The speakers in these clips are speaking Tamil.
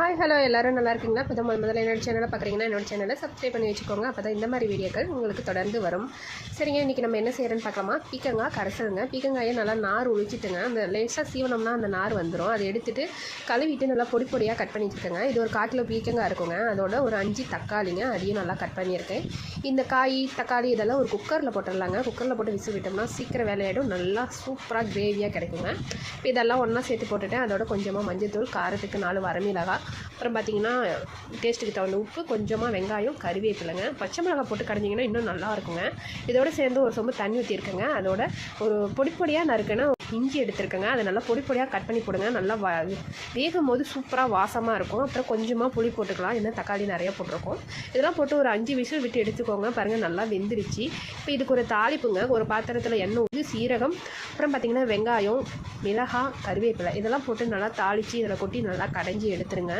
ஹாய் ஹலோ எல்லோரும் நல்லா இருக்கீங்களா? இப்போ முதல் முதல்ல என்னோட சேனலை பார்க்குறீங்கன்னா என்னோட சேனலை சப்ஸ்கிரைப் பண்ணி வச்சுக்கோங்க. அப்போ தான் இந்த மாதிரி வீடியோக்கள் உங்களுக்கு தொடர்ந்து வரும். சரிங்க இன்றைக்கி நம்ம என்ன செய்கிறோன்னு பார்க்கலாமா? பீக்கங்காய் கரைசலுங்க. பீக்கங்காயை நல்லா நார் ஒழிச்சிட்டுங்க அந்த லேசாக சீவனம்னா அந்த நார் வந்துடும் அதை எடுத்துகிட்டு கழுவிட்டு நல்லா பொடி பொடியாக கட் பண்ணி வச்சுருக்கேங்க இது ஒரு கால் கிலோ பீக்கங்காய் இருக்குங்க. அதோட ஒரு அஞ்சு தக்காளிங்க. அதையும் நல்லா கட் பண்ணியிருக்கேன். இந்த காய் தக்காளி இதெல்லாம் ஒரு குக்கரில் போட்டுடலாங்க குக்கரில் போட்டு விசில் விட்டோம்னா சீக்கிரம் வேலையாயிடும் நல்லா சூப்பராக கிரேவியாக கிடைக்குங்க. இப்போ இதெல்லாம் ஒன்றா சேர்த்து போட்டுட்டேன் அதோட கொஞ்சமாக மஞ்சள் தூள் காரத்துக்கு நாலு வரமிளகா அப்புறம் பார்த்தீங்கன்னா டேஸ்ட்டுக்கு தகுந்த உப்பு கொஞ்சமாக வெங்காயம் கருவேப்பிலைங்க. பச்சை மிளகாய் போட்டு கடைஞ்சிங்கன்னா இன்னும் நல்லா இருக்குங்க இதோட சேர்ந்து ஒரு சொம்பு தண்ணி ஊற்றிருக்கேங்க அதோட ஒரு பொடி பொடியாக நறுக்குன்னா இஞ்சி எடுத்துருக்கேங்க. அதை நல்லா பொடி பொடியாக கட் பண்ணி போடுங்க. நல்லா வ வேகும் போது சூப்பராக வாசமாக இருக்கும். அப்புறம் கொஞ்சமாக புளி போட்டுக்கலாம். ஏன்னா தக்காளி நிறைய போட்டிருக்கோம். இதெல்லாம் போட்டு ஒரு அஞ்சு விசில் விட்டு எடுத்துக்கோங்க. பாருங்கள் நல்லா வெந்துருச்சு. இப்போ இதுக்கு ஒரு தாளிப்புங்க. ஒரு பாத்திரத்தில் எண்ணெய் ஊற்றி சீரகம் அப்புறம் பார்த்திங்கன்னா வெங்காயம் மிளகாய் கருவேப்பிலை இதெல்லாம் போட்டு நல்லா தாளித்து இதில் கொட்டி நல்லா கடைஞ்சி எடுத்துருங்க.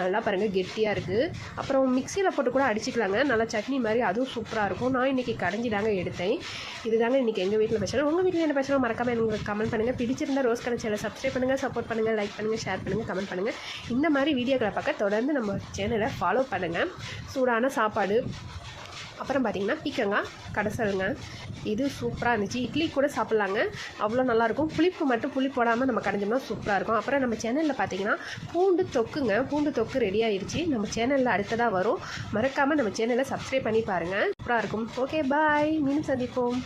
நல்லா பாருங்கள் கெட்டியாக இருக்குது அப்புறம் மிக்சியில் போட்டு கூட அடிச்சுக்கலாங்க. நல்லா சட்னி மாதிரி அதுவும் சூப்பராக இருக்கும். நான் இன்றைக்கி கடைஞ்சி தாங்க எடுத்தேன். இதுதாங்க இன்றைக்கி எங்கள் வீட்டில் பேசலாம் உங்கள் வீட்டில் என்ன பேசலாம் மறக்காமல் எனக்கு கமெண்ட் பண்ணுங்கள் பிடிச்சிருந்தா ரோஸ் கலர் சேனல் சப்ஸ்கிரைப் பண்ணுங்கள் சப்போர்ட் பண்ணுங்கள் லைக் பண்ணுங்கள் ஷேர் பண்ணுங்கள் கமெண்ட் பண்ணுங்கள் இந்த மாதிரி வீடியோக்களை பார்க்க தொடர்ந்து நம்ம சேனலை ஃபாலோ பண்ணுங்கள் சூடான சாப்பாடு. அப்புறம் பார்த்தீங்கன்னா பீக்கங்காய் கடைசலுங்க இது சூப்பராக இருந்துச்சு. இட்லி கூட சாப்பிட்லாங்க. அவ்வளோ நல்லாயிருக்கும் புளிப்பு மட்டும் புளி போடாமல் நம்ம கடைஞ்சோம்னா சூப்பராக இருக்கும். அப்புறம் நம்ம சேனலில் பார்த்தீங்கன்னா பூண்டு தொக்குங்க. பூண்டு தொக்கு ரெடி ஆயிடுச்சு நம்ம சேனலில் அடுத்ததாக வரும். மறக்காமல் நம்ம சேனலை சப்ஸ்கிரைப் பண்ணி பாருங்கள் சூப்பராக இருக்கும். ஓகே பாய் மீண்டும் சந்திப்போம்.